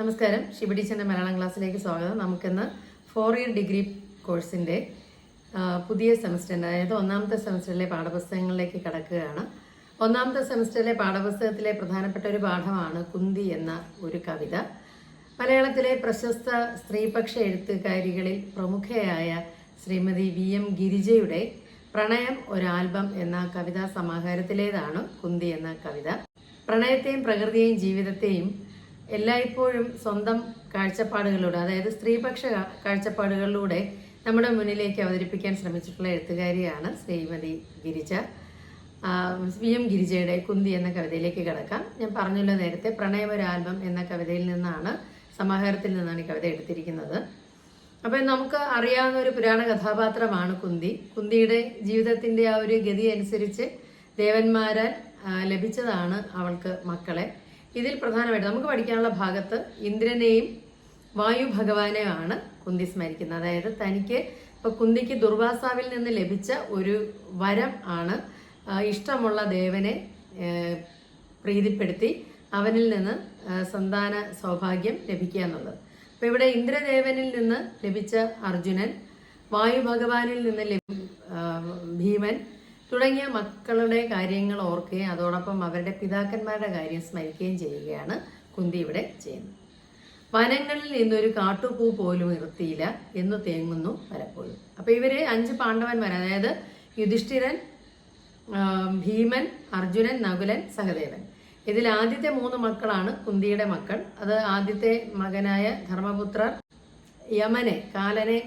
നമസ്കാരം. ഷിബിഡിച്ചന്റെ മലയാളം ക്ലാസ്സിലേക്ക് സ്വാഗതം. നമുക്കിന്ന് ഫോർ ഇയർ ഡിഗ്രി കോഴ്സിന്റെ പുതിയ സെമസ്റ്ററിന്റെ അതായത് ഒന്നാമത്തെ സെമസ്റ്ററിലെ പാഠപുസ്തകങ്ങളിലേക്ക് കടക്കുകയാണ്. ഒന്നാമത്തെ സെമസ്റ്ററിലെ പാഠപുസ്തകത്തിലെ പ്രധാനപ്പെട്ട ഒരു പാഠമാണ് കുന്തി എന്ന ഒരു കവിത. മലയാളത്തിലെ പ്രശസ്ത സ്ത്രീപക്ഷ എഴുത്തുകാരികളിൽ പ്രമുഖയായ ശ്രീമതി വി എം ഗിരിജയുടെ പ്രണയം ഒരാൽബം എന്ന കവിതാ സമാഹാരത്തിലേതാണ് കുന്തി എന്ന കവിത. പ്രണയത്തെയും പ്രകൃതിയെയും ജീവിതത്തെയും എല്ലായ്പ്പോഴും സ്വന്തം കാഴ്ചപ്പാടുകളിലൂടെ അതായത് സ്ത്രീപക്ഷ കാഴ്ചപ്പാടുകളിലൂടെ നമ്മുടെ മുന്നിലേക്ക് അവതരിപ്പിക്കാൻ ശ്രമിച്ചിട്ടുള്ള എഴുത്തുകാരിയാണ് ശ്രീമതി ഗിരിജ. വി എം ഗിരിജയുടെ കുന്തി എന്ന കവിതയിലേക്ക് കിടക്കാം. ഞാൻ പറഞ്ഞല്ലോ നേരത്തെ പ്രണയമൊരാൽബം എന്ന കവിതയിൽ നിന്നാണ് സമാഹാരത്തിൽ നിന്നാണ് ഈ കവിത എടുത്തിരിക്കുന്നത്. അപ്പം നമുക്ക് അറിയാവുന്ന ഒരു പുരാണ കഥാപാത്രമാണ് കുന്തി. കുന്തിയുടെ ജീവിതത്തിന്റെ ആ ഒരു ഗതി അനുസരിച്ച് ദേവന്മാരാൽ ലഭിച്ചതാണ് അവൾക്ക് മക്കളെ. ഇതിൽ പ്രധാനമായിട്ട് നമുക്ക് പഠിക്കാനുള്ള ഭാഗത്ത് ഇന്ദ്രനെയും വായു ഭഗവാനെയുമാണ് കുന്തി സ്മരിക്കുന്നത്. അതായത് തനിക്ക് ഇപ്പൊ കുന്തിക്ക് ദുർവാസാവിൽ നിന്ന് ലഭിച്ച ഒരു വരം ആണ് ഇഷ്ടമുള്ള ദേവനെ പ്രീതിപ്പെടുത്തി അവനിൽ നിന്ന് സന്താന സൗഭാഗ്യം ലഭിക്കുക എന്നുള്ളത്. അപ്പൊ ഇവിടെ ഇന്ദ്രദേവനിൽ നിന്ന് ലഭിച്ച അർജുനൻ വായു ഭഗവാനിൽ നിന്ന് ഭീമൻ തുടങ്ങിയ മക്കളുടെ കാര്യങ്ങൾ ഓർക്കുകയും അതോടൊപ്പം അവരുടെ പിതാക്കന്മാരുടെ കാര്യം സ്മരിക്കുകയും ചെയ്യുകയാണ് കുന്തി ഇവിടെ ചെയ്യുന്നത്. വനങ്ങളിൽ നിന്നൊരു കാട്ടുപൂ പോലും നിർത്തിയില്ല എന്ന് തേങ്ങുന്നു പലപ്പോഴും. അപ്പൊ ഇവർ അഞ്ച് പാണ്ഡവന്മാർ അതായത് യുധിഷ്ഠിരൻ ഭീമൻ അർജുനൻ നകുലൻ സഹദേവൻ. ഇതിൽ ആദ്യത്തെ മൂന്ന് മക്കളാണ് കുന്തിയുടെ മക്കൾ. അത് ആദ്യത്തെ മകനായ ധർമ്മപുത്രർ യമനെ കാലനെ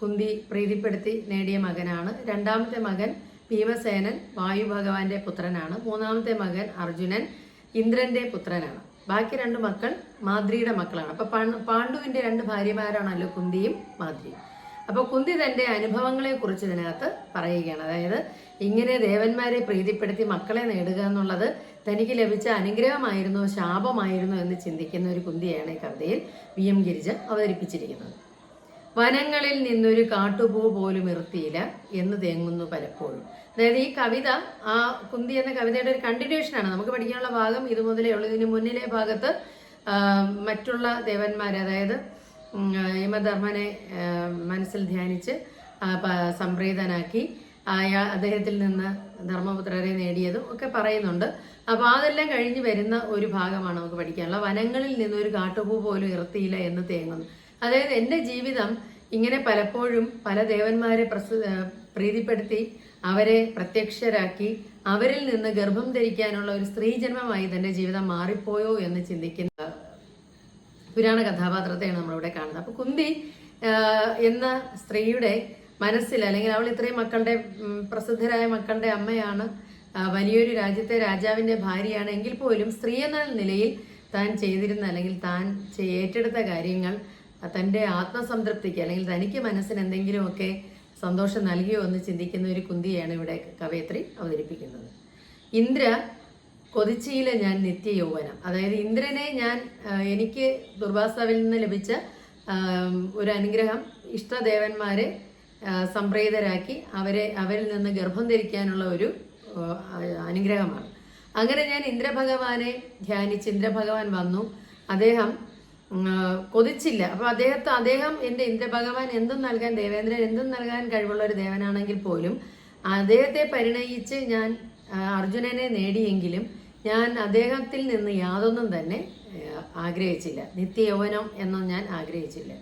കുന്തി പ്രീതിപ്പെടുത്തി നേടിയ മകനാണ്. രണ്ടാമത്തെ മകൻ ഭീമസേനൻ വായു ഭഗവാന്റെ പുത്രനാണ്. മൂന്നാമത്തെ മകൻ അർജുനൻ ഇന്ദ്രന്റെ പുത്രനാണ്. ബാക്കി രണ്ട് മക്കൾ മാദ്രിയുടെ മക്കളാണ്. അപ്പൊ പാണ്ഡു- പാണ്ഡുവിന്റെ രണ്ട് ഭാര്യമാരാണല്ലോ കുന്തിയും മാദ്രിയും. അപ്പൊ കുന്തി തന്റെ അനുഭവങ്ങളെ കുറിച്ച് ഇതിനകത്ത് പറയുകയാണ്. അതായത് ഇങ്ങനെ ദേവന്മാരെ പ്രീതിപ്പെടുത്തി മക്കളെ നേടുക എന്നുള്ളത് തനിക്ക് ലഭിച്ച അനുഗ്രഹമായിരുന്നോ ശാപമായിരുന്നോ എന്ന് ചിന്തിക്കുന്ന ഒരു കുന്തിയാണ് ഈ കവിതയിൽ വി എം ഗിരിജ അവതരിപ്പിച്ചിരിക്കുന്നത്. വനങ്ങളിൽ നിന്നൊരു കാട്ടുപൂ പോലും ഇറുത്തിയില്ല എന്ന് തേങ്ങുന്നു പലപ്പോഴും. അതായത് ഈ കവിത ആ കുന്തി എന്ന കവിതയുടെ ഒരു കണ്ടിന്യൂഷൻ ആണ്. നമുക്ക് പഠിക്കാനുള്ള ഭാഗം ഇത് മുതലേ ഉള്ളൂ. ഇതിന് മുന്നിലെ ഭാഗത്ത് മറ്റുള്ള ദേവന്മാർ അതായത് യമധർമ്മനെ മനസ്സിൽ ധ്യാനിച്ച് സംപ്രീതനാക്കി അയാൾ അദ്ദേഹത്തിൽ നിന്ന് ധർമ്മപുത്രരെ നേടിയതും ഒക്കെ പറയുന്നുണ്ട്. അപ്പോൾ അതെല്ലാം കഴിഞ്ഞ് വരുന്ന ഒരു ഭാഗമാണ് നമുക്ക് പഠിക്കാനുള്ള വനങ്ങളിൽ നിന്നൊരു കാട്ടുപൂ പോലും ഇറത്തിയില്ല എന്ന് തേങ്ങുന്നു. അതായത് എന്റെ ജീവിതം ഇങ്ങനെ പലപ്പോഴും പല ദേവന്മാരെ പ്രീതിപ്പെടുത്തി അവരെ പ്രത്യക്ഷരാക്കി അവരിൽ നിന്ന് ഗർഭം ധരിക്കാനുള്ള ഒരു സ്ത്രീജന്മമായി തന്റെ ജീവിതം മാറിപ്പോയോ എന്ന് ചിന്തിക്കുന്ന പുരാണ കഥാപാത്രത്തെയാണ് നമ്മളിവിടെ കാണുന്നത്. അപ്പൊ കുന്തി എന്ന സ്ത്രീയുടെ മനസ്സിൽ അല്ലെങ്കിൽ അവൾ ഇത്രയും മക്കളുടെ പ്രസിദ്ധരായ മക്കളുടെ അമ്മയാണ് വലിയൊരു രാജ്യത്തെ രാജാവിന്റെ ഭാര്യയാണ് എങ്കിൽ പോലും സ്ത്രീ എന്ന നിലയിൽ താൻ ചെയ്തിരുന്ന അല്ലെങ്കിൽ താൻ ഏറ്റെടുത്ത കാര്യങ്ങൾ ആ, തന്റെ ആത്മസംതൃപ്തിക്ക് അല്ലെങ്കിൽ തനിക്ക് മനസ്സിന് എന്തെങ്കിലുമൊക്കെ സന്തോഷം നൽകിയോ എന്ന് ചിന്തിക്കുന്ന ഒരു കുന്തിയാണ് ഇവിടെ കവയത്രി അവതരിപ്പിക്കുന്നത്. ഇന്ദ്ര കൊതിച്ചിയിലെ ഞാൻ നിത്യ യൗവനം അതായത് ഇന്ദ്രനെ ഞാൻ എനിക്ക് ദുർവാസാവിൽ നിന്ന് ലഭിച്ച ഒരു അനുഗ്രഹം ഇഷ്ടദേവന്മാരെ സംപ്രീതരാക്കി അവരെ അവരിൽ നിന്ന് ഗർഭം ധരിക്കാനുള്ള ഒരു അനുഗ്രഹമാണ്. അങ്ങനെ ഞാൻ ഇന്ദ്രഭഗവാനെ ധ്യാനിച്ച് ഇന്ദ്രഭഗവാൻ വന്നു. അദ്ദേഹം കൊതിച്ചില്ല. അപ്പൊ അദ്ദേഹത്തെ അദ്ദേഹം എന്റെ ഇന്ദ്രഭഗവാൻ എന്തും നൽകാൻ ദേവേന്ദ്രൻ എന്തും നൽകാൻ കഴിവുള്ള ഒരു ദേവനാണെങ്കിൽ പോലും അദ്ദേഹത്തെ പരിണയിച്ച് ഞാൻ അർജുനനെ നേടിയെങ്കിലും ഞാൻ അദ്ദേഹത്തിൽ നിന്ന് യാതൊന്നും തന്നെ ആഗ്രഹിച്ചില്ല. നിത്യയൗവനം എന്നും ഞാൻ ആഗ്രഹിച്ചില്ല.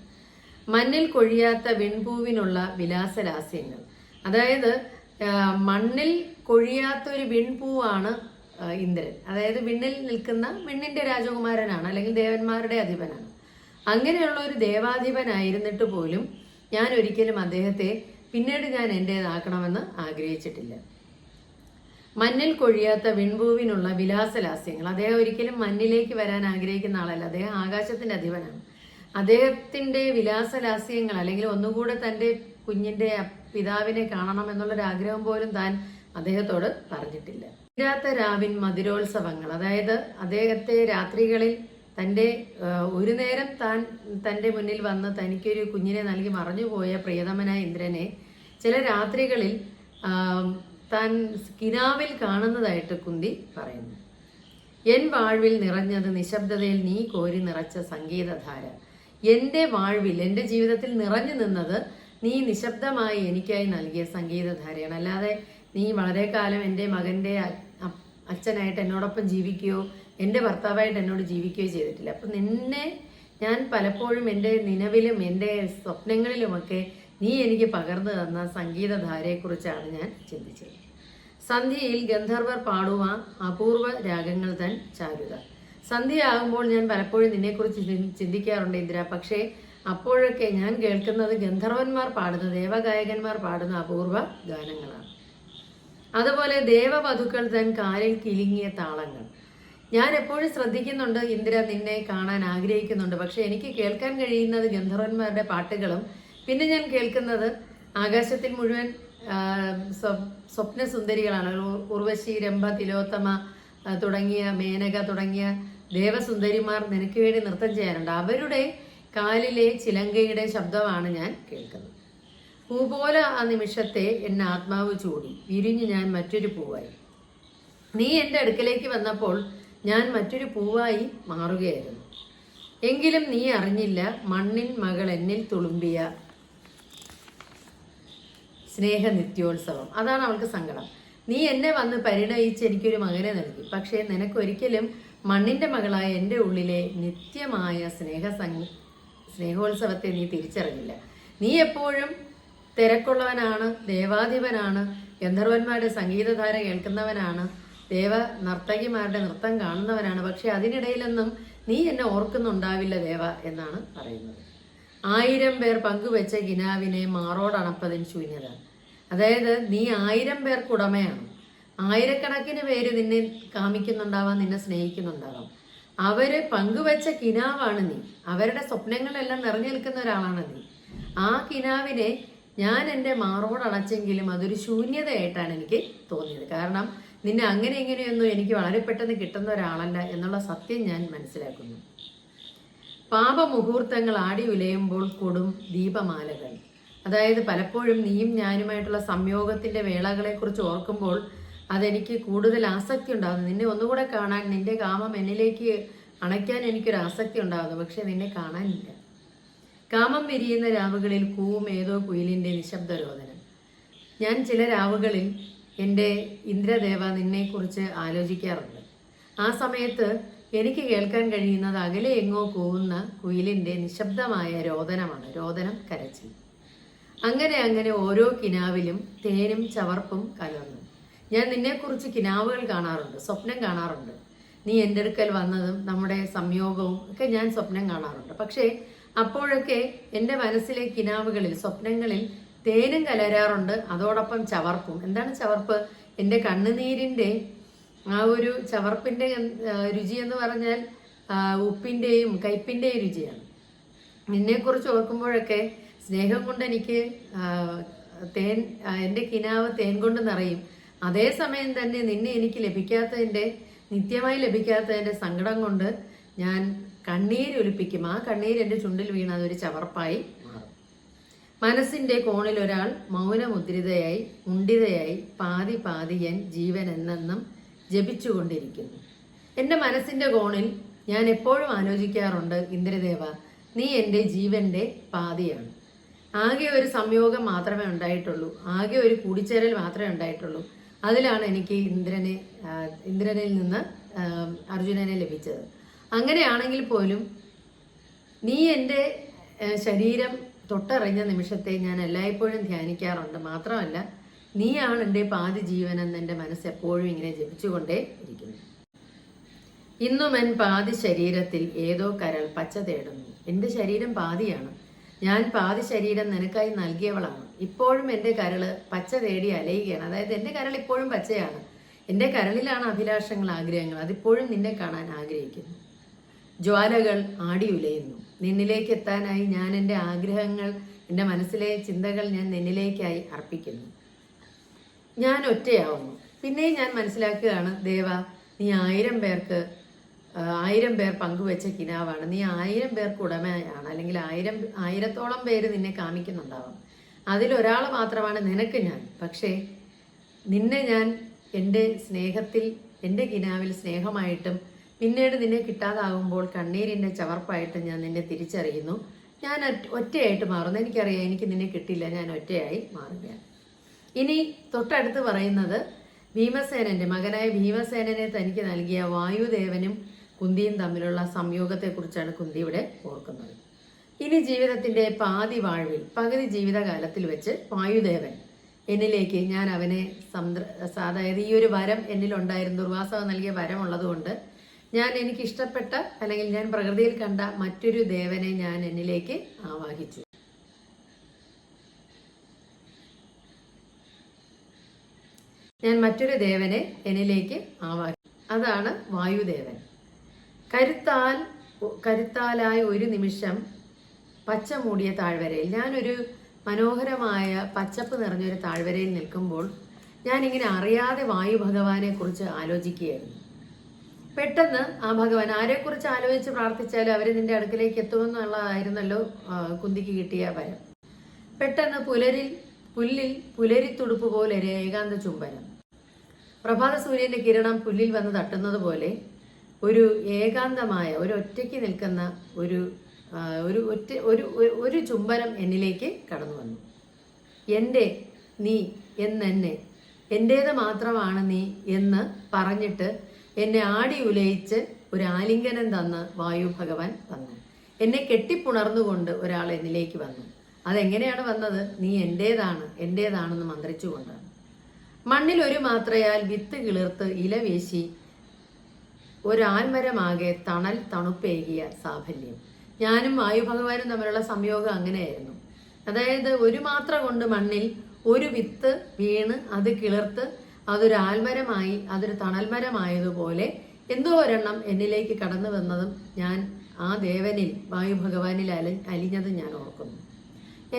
മണ്ണിൽ കൊഴിയാത്ത വിൺപൂവിനുള്ള വിലാസലാസ്യങ്ങൾ അതായത് മണ്ണിൽ കൊഴിയാത്ത ഒരു വിൺപൂവാണ് ഇന്ദ്രൻ. അതായത് വിണ്ണിൽ നിൽക്കുന്ന വിണ്ണിന്റെ രാജകുമാരനാണ് അല്ലെങ്കിൽ ദേവന്മാരുടെ അധിപനാണ്. അങ്ങനെയുള്ള ഒരു ദേവാധിപനായിരുന്നിട്ട് പോലും ഞാൻ ഒരിക്കലും അദ്ദേഹത്തെ പിന്നീട് ഞാൻ എന്റേതാക്കണമെന്ന് ആഗ്രഹിച്ചിട്ടില്ല. മഞ്ഞിൽ കൊഴിയാത്ത വിൺഭൂവിനുള്ള വിലാസലാസ്യങ്ങൾ. അദ്ദേഹം ഒരിക്കലും മഞ്ഞിലേക്ക് വരാൻ ആഗ്രഹിക്കുന്ന ആളല്ല. അദ്ദേഹം ആകാശത്തിന്റെ അധിപനാണ്. അദ്ദേഹത്തിന്റെ വിലാസലാസ്യങ്ങൾ അല്ലെങ്കിൽ ഒന്നുകൂടെ തന്റെ കുഞ്ഞിന്റെ പിതാവിനെ കാണണം എന്നുള്ളൊരാഗ്രഹം പോലും താൻ അദ്ദേഹത്തോട് പറഞ്ഞിട്ടില്ല. തീരാത്ത രാവിൻ മധുരോത്സവങ്ങൾ. അതായത് അദ്ദേഹത്തെ രാത്രികളിൽ തന്റെ ഒരു നേരം താൻ തന്റെ മുന്നിൽ വന്ന് തനിക്കൊരു കുഞ്ഞിനെ നൽകി മറഞ്ഞുപോയ പ്രിയതമനായ ഇന്ദ്രനെ ചില രാത്രികളിൽ താൻ കിനാവിൽ കാണുന്നതായിട്ട് കുന്തി പറയുന്നു. എൻ വാഴ്വിൽ നിറഞ്ഞത് നിശബ്ദതയിൽ നീ കോരി നിറച്ച സംഗീതധാര എന്റെ വാഴ്വിൽ എന്റെ ജീവിതത്തിൽ നിറഞ്ഞു നിന്നത് നീ നിശബ്ദമായി എനിക്കായി നൽകിയ സംഗീതധാരയാണ് അല്ലാതെ നീ വളരെ കാലം എന്റെ മകന്റെ അച്ഛനായിട്ട് എന്നോടൊപ്പം ജീവിക്കുകയോ എന്റെ ഭർത്താവായിട്ട് എന്നോട് ജീവിക്കുകയോ ചെയ്തിട്ടില്ല. അപ്പം നിന്നെ ഞാൻ പലപ്പോഴും എന്റെ നിലവിലും എന്റെ സ്വപ്നങ്ങളിലുമൊക്കെ നീ എനിക്ക് പകർന്നു തന്ന സംഗീതധാരയെക്കുറിച്ചാണ് ഞാൻ ചിന്തിച്ചത്. സന്ധ്യയിൽ ഗന്ധർവർ പാടുക അപൂർവ രാഗങ്ങൾ തൻ ചാരുക സന്ധ്യയാകുമ്പോൾ ഞാൻ പലപ്പോഴും നിന്നെക്കുറിച്ച് ചിന്തിക്കാറുണ്ട് ഇന്ദിര. പക്ഷേ അപ്പോഴൊക്കെ ഞാൻ കേൾക്കുന്നത് ഗന്ധർവന്മാർ പാടുന്ന ദേവഗായകന്മാർ പാടുന്ന അപൂർവ ഗാനങ്ങളാണ്. അതുപോലെ ദേവവധുക്കൾ തൻ കാലിൽ കിലുങ്ങിയ താളങ്ങൾ. ഞാൻ എപ്പോഴും ശ്രദ്ധിക്കുന്നുണ്ട് ഇന്ദിര നിന്നെ കാണാൻ ആഗ്രഹിക്കുന്നുണ്ട്. പക്ഷെ എനിക്ക് കേൾക്കാൻ കഴിയുന്നത് ഗന്ധർവന്മാരുടെ പാട്ടുകളും പിന്നെ ഞാൻ കേൾക്കുന്നത് ആകാശത്തിൽ മുഴുവൻ സ്വപ്നസുന്ദരികളാണ് സ്വ- സ്വപ്ന സുന്ദരികളാണ്. ഉർവശി രംഭ തിലോത്തമ തുടങ്ങിയ മേനക തുടങ്ങിയ ദേവസുന്ദരിമാർ നിനക്ക് വേണ്ടി നൃത്തം ചെയ്യാനുണ്ട് അവരുടെ കാലിലെ ചിലങ്കയുടെ ശബ്ദമാണ് ഞാൻ കേൾക്കുന്നത്. പൂപോലെ ആ നിമിഷത്തെ എന്നെ ആത്മാവ് ചൂടി. വിരിഞ്ഞ് ഞാൻ മറ്റൊരു പൂവായി. നീ എന്റെ അടുക്കലേക്ക് വന്നപ്പോൾ ഞാൻ മറ്റൊരു പൂവായി മാറുകയായിരുന്നു. എങ്കിലും നീ അറിഞ്ഞില്ല മണ്ണിൻ മകൾ എന്നിൽ തുളുമ്പിയ സ്നേഹ നിത്യോത്സവം അതാണ് അവൾക്ക് സങ്കടം. നീ എന്നെ വന്ന് പരിണയിച്ച് എനിക്കൊരു മകനെ നൽകി. പക്ഷേ നിനക്കൊരിക്കലും മണ്ണിന്റെ മകളായ എന്റെ ഉള്ളിലെ നിത്യമായ സ്നേഹ സ്നേഹോത്സവത്തെ നീ തിരിച്ചറിഞ്ഞില്ല. നീ എപ്പോഴും തിരക്കുള്ളവനാണ് ദേവാധിപനാണ് ഗന്ധർവന്മാരുടെ സംഗീതധാര കേൾക്കുന്നവനാണ് ദേവ നർത്തകിമാരുടെ നൃത്തം കാണുന്നവനാണ്. പക്ഷെ അതിനിടയിലൊന്നും നീ എന്നെ ഓർക്കുന്നുണ്ടാവില്ല ദേവ എന്നാണ് പറയുന്നത്. ആയിരം പേർ പങ്കുവെച്ച ഗിനാവിനെ മാറോടണപ്പതിന് ശൂന്യത. അതായത് നീ ആയിരം പേർക്ക് ഉടമയാണ് ആയിരക്കണക്കിന് പേര് നിന്നെ കാമിക്കുന്നുണ്ടാവാം നിന്നെ സ്നേഹിക്കുന്നുണ്ടാവാം. അവർ പങ്കുവെച്ച കിനാവാണ് നീ. അവരുടെ സ്വപ്നങ്ങളെല്ലാം നിറഞ്ഞു നിൽക്കുന്ന ഒരാളാണ് നീ. ആ കിനാവിനെ ഞാൻ എന്റെ മാറോടണച്ചെങ്കിലും അതൊരു ശൂന്യതയായിട്ടാണ് എനിക്ക് തോന്നിയത്. കാരണം നിന്നെ അങ്ങനെ ഇങ്ങനെയൊന്നും എനിക്ക് വളരെ പെട്ടെന്ന് കിട്ടുന്ന ഒരാളല്ല എന്നുള്ള സത്യം ഞാൻ മനസ്സിലാക്കുന്നു. പാപമുഹൂർത്തങ്ങൾ ആടി ഉലയുമ്പോൾ കൊടും ദീപമാലകൾ. അതായത് പലപ്പോഴും നീയും ഞാനുമായിട്ടുള്ള സംയോഗത്തിന്റെ വേളകളെക്കുറിച്ച് ഓർക്കുമ്പോൾ അതെനിക്ക് കൂടുതൽ ആസക്തി ഉണ്ടാകുന്നു. നിന്നെ ഒന്നുകൂടെ കാണാൻ നിന്റെ കാമം എന്നിലേക്ക് അണയ്ക്കാൻ എനിക്കൊരു ആസക്തി ഉണ്ടാകുന്നു. പക്ഷെ നിന്നെ കാണാനില്ല. കാമം വിരിയുന്ന രാവുകളിൽ കൂവും ഏതോ കുയിലിന്റെ നിശബ്ദ രോദനം ഞാൻ ചില രാവുകളിൽ എന്റെ ഇന്ദ്രദേവ നിന്നെക്കുറിച്ച് ആലോചിക്കാറുണ്ട്. ആ സമയത്ത് എനിക്ക് കേൾക്കാൻ കഴിയുന്നത് അകലെ എങ്ങോ കൂവുന്ന കുയിലിന്റെ നിശബ്ദമായ രോദനമാണ്. രോദനം കരച്ചിൽ. അങ്ങനെ അങ്ങനെ ഓരോ കിനാവിലും തേനും ചവർപ്പും കലർന്നു. ഞാൻ നിന്നെക്കുറിച്ച് കിനാവുകൾ കാണാറുണ്ട് സ്വപ്നം കാണാറുണ്ട്. നീ എന്റെ അടുക്കൽ വന്നതും നമ്മുടെ സംയോഗവും ഒക്കെ ഞാൻ സ്വപ്നം കാണാറുണ്ട്. പക്ഷേ അപ്പോഴൊക്കെ എന്റെ മനസ്സിലെ കിനാവുകളിൽ സ്വപ്നങ്ങളിൽ തേനും കലരാറുണ്ട്. അതോടൊപ്പം ചവർപ്പും. എന്താണ് ചവർപ്പ്? എന്റെ കണ്ണുനീരിന്റെ ആ ഒരു ചവർപ്പിന്റെ രുചി എന്ന് പറഞ്ഞാൽ ഉപ്പിന്റെയും കയ്പിന്റെയും രുചിയാണ്. നിന്നെക്കുറിച്ച് ഓർക്കുമ്പോഴൊക്കെ സ്നേഹം കൊണ്ട് എനിക്ക് തേൻ എന്റെ കിനാവ് തേൻ കൊണ്ട് നിറയും. അതേസമയം തന്നെ നിന്നെ എനിക്ക് ലഭിക്കാത്തതിന്റെ നിത്യമായി ലഭിക്കാത്തതിന്റെ സങ്കടം കൊണ്ട് ഞാൻ കണ്ണീരൊലിപ്പിക്കും ആ കണ്ണീര് എന്റെ ചുണ്ടിൽ വീണ അതൊരു ചവർപ്പായി. മനസ്സിന്റെ കോണിൽ ഒരാൾ മൗനമുദ്രിതയായി ഉണ്ടിതയായി പാതി പാതിയൻ ജീവൻ എന്നെന്നും ജപിച്ചുകൊണ്ടിരിക്കുന്നു. എന്റെ മനസ്സിന്റെ കോണിൽ ഞാൻ എപ്പോഴും ആലോചിക്കാറുണ്ട് ഇന്ദ്രദേവ നീ എന്റെ ജീവന്റെ പാതിയാണ്. ആകെ ഒരു സംയോഗം മാത്രമേ ഉണ്ടായിട്ടുള്ളൂ. ആകെ ഒരു കൂടിച്ചേരൽ മാത്രമേ ഉണ്ടായിട്ടുള്ളൂ. അതിലാണ് എനിക്ക് ഇന്ദ്രനെ ഇന്ദ്രനിൽ നിന്ന് അർജുനനെ ലഭിച്ചത്. അങ്ങനെയാണെങ്കിൽ പോലും നീ എന്റെ ശരീരം തൊട്ടറിഞ്ഞ നിമിഷത്തെ ഞാൻ എല്ലായ്പ്പോഴും ധ്യാനിക്കാറുണ്ട്. മാത്രമല്ല നീയാണ് എന്റെ പാതി ജീവനെന്ന് എന്റെ മനസ്സ് എപ്പോഴും ഇങ്ങനെ ജപിച്ചുകൊണ്ടേ ഇരിക്കുന്നു. ഇന്നും എൻ പാതി ശരീരത്തിൽ ഏതോ കരൾ പച്ച തേടുന്നു. എന്റെ ശരീരം പാതിയാണ്. ഞാൻ പാതി ശരീരം നിനക്കായി നൽകിയവളാണ്. ഇപ്പോഴും എന്റെ കരൾ പച്ച തേടി അലയുകയാണ്. അതായത് എന്റെ കരൾ ഇപ്പോഴും പച്ചയാണ്. എന്റെ കരളിലാണ് അഭിലാഷങ്ങൾ ആഗ്രഹങ്ങൾ. അതിപ്പോഴും നിന്നെ കാണാൻ ആഗ്രഹിക്കുന്നു. ജ്വാലകൾ ആടിയുലയുന്നു. നിന്നിലേക്ക് എത്താനായി ഞാൻ എന്റെ ആഗ്രഹങ്ങൾ എന്റെ മനസ്സിലെ ചിന്തകൾ ഞാൻ നിന്നിലേക്കായി അർപ്പിക്കുന്നു. ഞാൻ ഒറ്റയാവുന്നു. പിന്നെയും ഞാൻ മനസ്സിലാക്കുകയാണ് ദേവ നീ ആയിരം പേർക്ക് ആയിരം പേർ പങ്കുവെച്ച കിനാവാണ്. നീ ആയിരം പേർക്ക് ഉടമയാണ്. അല്ലെങ്കിൽ ആയിരം ആയിരത്തോളം പേര് നിന്നെ കാമിക്കുന്നുണ്ടാവാം. അതിലൊരാൾ മാത്രമാണ് നിനക്ക് ഞാൻ. പക്ഷേ നിന്നെ ഞാൻ എന്റെ സ്നേഹത്തിൽ എന്റെ കിനാവിൽ സ്നേഹമായിട്ടും പിന്നീട് നിന്നെ കിട്ടാതാകുമ്പോൾ കണ്ണീരിന്റെ ചവർപ്പായിട്ട് ഞാൻ നിന്നെ തിരിച്ചറിയുന്നു. ഞാൻ ഒറ്റ- ഒറ്റയായിട്ട് മാറുന്നു. എനിക്കറിയാം എനിക്ക് നിന്നെ കിട്ടില്ല ഞാൻ ഒറ്റയായി മാറുകയാണ്. ഇനി തൊട്ടടുത്ത് പറയുന്നത് ഭീമസേനന്റെ മകനായ ഭീമസേനനെ തനിക്ക് നൽകിയ വായുദേവനും കുന്തിയും തമ്മിലുള്ള സംയോഗത്തെക്കുറിച്ചാണ് കുന്തി ഇവിടെ ഓർക്കുന്നത്. ഇനി ജീവിതത്തിന്റെ പാതി വാഴ്വിൽ പകുതി ജീവിതകാലത്തിൽ വെച്ച് വായുദേവൻ എന്നിലേക്ക് ഞാൻ അവനെ സംതൃ അതായത് ഈ ഒരു വരം എന്നിലുണ്ടായിരുന്നു ദുർവാസവ നൽകിയ വരം ഉള്ളതുകൊണ്ട് ഞാൻ എനിക്ക് ഇഷ്ടപ്പെട്ട അല്ലെങ്കിൽ ഞാൻ പ്രകൃതിയിൽ കണ്ട മറ്റൊരു ദേവനെ ഞാൻ എന്നിലേക്ക് ആവാഹിച്ചു. ഞാൻ മറ്റൊരു ദേവനെ എന്നിലേക്ക് ആവാഹിച്ചു. അതാണ് വായുദേവൻ. കരുത്താൽ കരുത്താലായ ഒരു നിമിഷം പച്ച മൂടിയ താഴ്വരയിൽ ഞാനൊരു മനോഹരമായ പച്ചപ്പ് നിറഞ്ഞൊരു താഴ്വരയിൽ നിൽക്കുമ്പോൾ ഞാനിങ്ങനെ അറിയാതെ വായു ഭഗവാനെ കുറിച്ച് ആലോചിക്കുകയായിരുന്നു. പെട്ടെന്ന് ആ ഭഗവാൻ ആരെക്കുറിച്ച് ആലോചിച്ച് പ്രാർത്ഥിച്ചാലും അവർ നിന്റെ അടുക്കിലേക്ക് എത്തുമെന്നുള്ളതായിരുന്നല്ലോ കുന്തിക്ക് കിട്ടിയ വരം. പെട്ടെന്ന് പുലരിൽ പുല്ലിൽ പുലരിത്തുടുപ്പ് പോലെ ഏകാന്ത ചുംബനം. പ്രഭാത സൂര്യന്റെ കിരണം പുല്ലിൽ വന്ന് തട്ടുന്നത് പോലെ ഒരു ഏകാന്തമായ ഒരു ഒറ്റയ്ക്ക് നിൽക്കുന്ന ഒരു ഒരു ഒറ്റ ഒരു- ഒരു ചുംബനം എന്നിലേക്ക് കടന്നു വന്നു. എന്റെ നീ എന്നെ എന്റേത് മാത്രമാണ് നീ എന്ന് പറഞ്ഞിട്ട് എന്നെ ആടി ഉലയിച്ച് ഒരു ആലിംഗനം തന്ന് വായു ഭഗവാൻ വന്നു. എന്നെ കെട്ടിപ്പുണർന്നുകൊണ്ട് ഒരാൾ എന്നിലേക്ക് വന്നു. അതെങ്ങനെയാണ് വന്നത്? നീ എന്റേതാണ് എന്റേതാണെന്ന് മന്ത്രിച്ചുകൊണ്ട് മണ്ണിൽ ഒരു മാത്രയാൽ വിത്ത് കിളിർത്ത് ഇല വീശി ഒരാൽമരമാകെ തണൽ തണുപ്പേകിയ സാഫല്യം. ഞാനും വായു ഭഗവാനും തമ്മിലുള്ള സംയോഗം അങ്ങനെയായിരുന്നു. അതായത് ഒരു മാത്ര കൊണ്ട് മണ്ണിൽ ഒരു വിത്ത് വീണ് അത് കിളിർത്ത് അതൊരു ആൽമരമായി അതൊരു തണൽമരമായതുപോലെ എന്തോ ഒരെണ്ണം എന്നിലേക്ക് കടന്നു വന്നതും ഞാൻ ആ ദേവനിൽ വായു ഭഗവാനിൽ അലി അലിഞ്ഞതും ഞാൻ ഓർക്കുന്നു.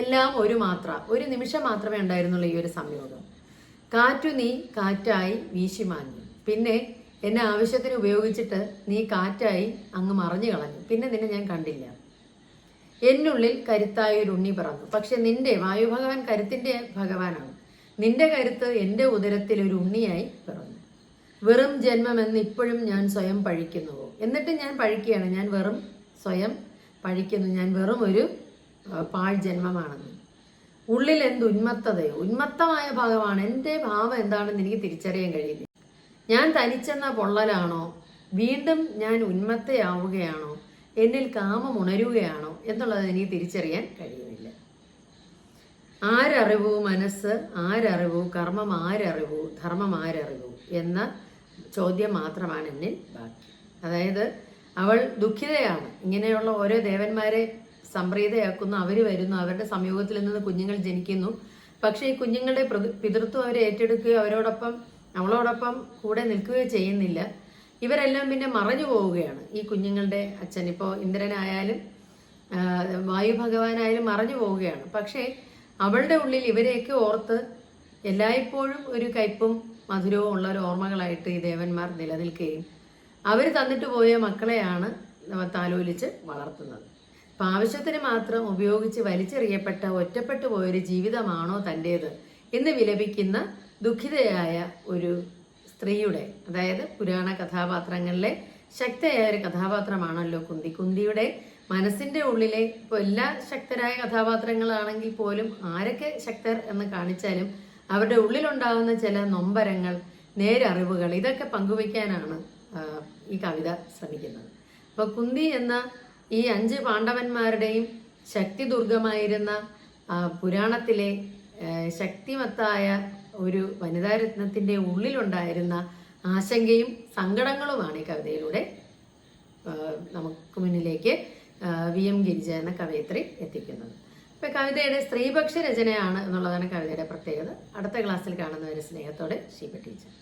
എല്ലാം ഒരു മാത്ര ഒരു നിമിഷം മാത്രമേ ഉണ്ടായിരുന്നുള്ളൂ ഈ ഒരു സംയോഗം. കാറ്റു നീ കാറ്റായി വീശി മാഞ്ഞു. പിന്നെ എന്നെ ആവശ്യത്തിന് ഉപയോഗിച്ചിട്ട് നീ കാറ്റായി അങ്ങ് മറഞ്ഞു കളഞ്ഞു. പിന്നെ നിന്നെ ഞാൻ കണ്ടില്ല. എന്നുള്ളിൽ കരുത്തായ ഒരു ഉണ്ണി പറഞ്ഞു പക്ഷെ നിന്റെ വായു ഭഗവാൻ കരുത്തിന്റെ ഭഗവാനാണ്. നിന്റെ കരുത്ത് എന്റെ ഉദരത്തിൽ ഒരു ഉണ്ണിയായി പിറന്നു. വെറും ജന്മമെന്ന് ഇപ്പോഴും ഞാൻ സ്വയം പഴിക്കുന്നുവോ? എന്നിട്ട് ഞാൻ പഴിക്കുകയാണ്. ഞാൻ വെറും സ്വയം പഴിക്കുന്നു. ഞാൻ വെറും ഒരു പാൾ ജന്മമാണെന്ന്. ഉള്ളിൽ എന്ത് ഉന്മത്തതയോ? ഉന്മത്തമായ ഭാഗമാണ്. എന്റെ ഭാവം എന്താണെന്ന് എനിക്ക് തിരിച്ചറിയാൻ കഴിയില്ല ഞാൻ തനിച്ചെന്ന പൊള്ളലാണോ? വീണ്ടും ഞാൻ ഉന്മത്തയാവുകയാണോ? എന്നിൽ കാമം ഉണരുകയാണോ? എന്നുള്ളത് എനിക്ക് തിരിച്ചറിയാൻ കഴിയുന്നില്ല. ആരറിവു മനസ്സ് ആരറിവു കർമ്മം ആരറിവു ധർമ്മം ആരറിവു എന്ന ചോദ്യം മാത്രമാണ് എന്നിൽ ബാക്കി. അതായത് അവൾ ദുഃഖിതയാണ്. ഇങ്ങനെയുള്ള ഓരോ ദേവന്മാരെ സംപ്രീതയാക്കുന്നു അവർ വരുന്നു അവരുടെ സംയോഗത്തിൽ നിന്ന് കുഞ്ഞുങ്ങൾ ജനിക്കുന്നു. പക്ഷേ ഈ കുഞ്ഞുങ്ങളുടെ പിതൃത്വം അവരെ ഏറ്റെടുക്കുകയോ അവരോടൊപ്പം അവളോടൊപ്പം കൂടെ നിൽക്കുകയോ ചെയ്യുന്നില്ല. ഇവരെല്ലാം പിന്നെ മറഞ്ഞു പോവുകയാണ്. ഈ കുഞ്ഞുങ്ങളുടെ അച്ഛൻ ഇപ്പോൾ ഇന്ദ്രനായാലും വായു ഭഗവാനായാലും മറഞ്ഞു പോവുകയാണ്. പക്ഷേ അവളുടെ ഉള്ളിൽ ഇവരെയൊക്കെ ഓർത്ത് എല്ലായ്പ്പോഴും ഒരു കയ്പും മധുരവും ഉള്ള ഒരു ഓർമ്മകളായിട്ട് ഈ ദേവന്മാർ നിലനിൽക്കുകയും അവർ തന്നിട്ട് പോയ മക്കളെയാണ് താലോലിച്ച് വളർത്തുന്നത്. അപ്പം ആവശ്യത്തിന് മാത്രം ഉപയോഗിച്ച് വലിച്ചെറിയപ്പെട്ട ഒറ്റപ്പെട്ടു പോയൊരു ജീവിതമാണോ തന്റേത് എന്ന് വിലപിക്കുന്ന ദുഃഖിതയായ ഒരു സ്ത്രീയുടെ അതായത് പുരാണ കഥാപാത്രങ്ങളിലെ ശക്തയായ ഒരു കഥാപാത്രമാണല്ലോ കുന്തി. കുന്തിയുടെ മനസ്സിന്റെ ഉള്ളിലെ ഇപ്പോൾ എല്ലാ ശക്തരായ കഥാപാത്രങ്ങളാണെങ്കിൽ പോലും ആരൊക്കെ ശക്തർ എന്ന് കാണിച്ചാലും അവരുടെ ഉള്ളിലുണ്ടാകുന്ന ചില നൊമ്പരങ്ങൾ നേരറിവുകൾ ഇതൊക്കെ പങ്കുവയ്ക്കാനാണ് ഈ കവിത ശ്രമിക്കുന്നത്. അപ്പോൾ കുന്തി എന്ന ഈ അഞ്ച് പാണ്ഡവന്മാരുടെയും ശക്തി ദുർഗമായിരുന്ന പുരാണത്തിലെ ശക്തിമത്തായ ഒരു വനിതാരത്നത്തിന്റെ ഉള്ളിലുണ്ടായിരുന്ന ആശങ്കയും സങ്കടങ്ങളുമാണ് ഈ കവിതയിലൂടെ നമുക്ക് മുന്നിലേക്ക് വി എം ഗിരിജ എന്ന കവയിത്രി എത്തിക്കുന്നത്. ഇപ്പൊ കവിതയുടെ സ്ത്രീപക്ഷ രചനയാണ് എന്നുള്ളതാണ് കവിതയുടെ പ്രത്യേകത. അടുത്ത ക്ലാസ്സിൽ കാണുന്നവരെ സ്നേഹത്തോടെ ഷീപ ടീച്ചർ